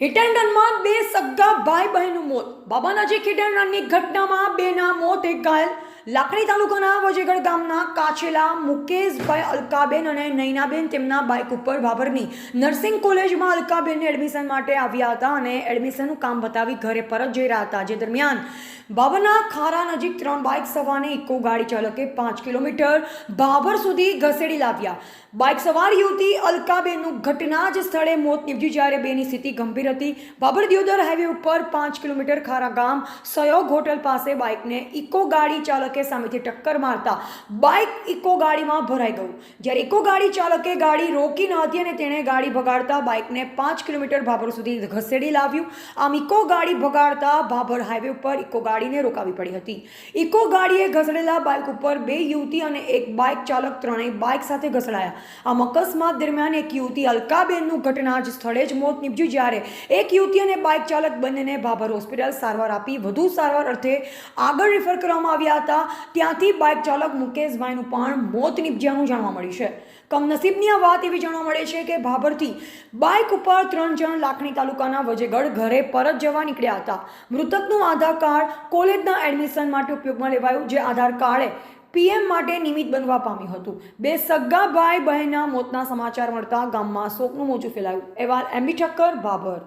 Hit and રનમાં બે સગા ભાઈ બહેનનું મોત. બાબા નજીક હિટ એન્ડ રનની ઘટનામાં બેના મોત એક ઘાયલ. લાકડી તાલુકાના વજેગઢ ગામના કાછેલા મુકેશભાઈ અલકાબેન અને નૈનાબેન તેમના બાઇક ઉપર ભાભરની નર્સિંગ કોલેજમાં અલકાબેનને એડમિશન માટે આવ્યા હતા અને એડમિશનનું કામ બતાવી ઘરે પરત જઈ રહ્યા હતા. જે દરમિયાન બાબરના ખારા નજીક ત્રણ બાઇક સવારને ઇકો ગાડી ચાલકે પાંચ કિલોમીટર બાબર સુધી ઘસેડી લાવ્યા. બાઇક સવાર યુવતી અલકાબેનનું ઘટના જ સ્થળે મોત નીપજ્યું જ્યારે બેની સ્થિતિ ગંભીર હતી. બાબર દિયોદર હાઈવે ઉપર પાંચ કિલોમીટર ખારા ગામ સયોગ હોટલ પાસે બાઇકને ઇકો ગાડી ચાલકે સામેથી ટક્કર મારતા બાઇક ઇકો ગાડીમાં ભરાઈ ગયું. જ્યારે ઇકો ગાડી ચાલકે ગાડી રોકી ન હતી અને તેણે ગાડી ભગાડતા બાઇકને પાંચ કિલોમીટર ભાભર સુધી ઘસેડી લાવ્યું. આમ ઇકો ગાડી ભગાડતા ભાભર હાઈવે ઉપર ઇકો ગાડીને રોકાવી પડી હતી. ઇકો ગાડીએ ઘસડેલા બાઇક ઉપર બે યુવતી અને એક બાઇક ચાલક ત્રણેય બાઇક સાથે ઘસડાયા. આમ અકસ્માત દરમિયાન એક યુવતી અલકાબેનનું ઘટના જ સ્થળે જ મોત નીપજ્યું જ્યારે એક યુવતી અને બાઇક ચાલક બંનેને ભાભર હોસ્પિટલ સારવાર આપી વધુ સારવાર અર્થે આગળ રિફર કરવામાં આવ્યા હતા. ત્યાંથી બાઇક ચાલક મુકેશભાઈનું પણ મોત નીપજ્યાનું જાણવા મળ્યું છે. કમનસીબની આ વાત એવી જાણવા મળે છે કે ભાભરથી બાઇક ઉપર ત્રણ જણ લાખણી તાલુકાના વજેગઢ ઘરે પરત જવા નીકળ્યા હતા. મૃતકનું આધાર કાર્ડ કોલેજના એડમિશન માટે ઉપયોગમાં લેવાયું, જે આધાર કાર્ડે પીએમ માટે નિમિત્ત બનવા પામ્યું હતું. બે સગ્ગા ભાઈ બહેનના મોતના સમાચાર મળતા ગામમાં શોકનું મોજું ફેલાયું. અહેવાલ એમ્બી ઠક્કર ભાભર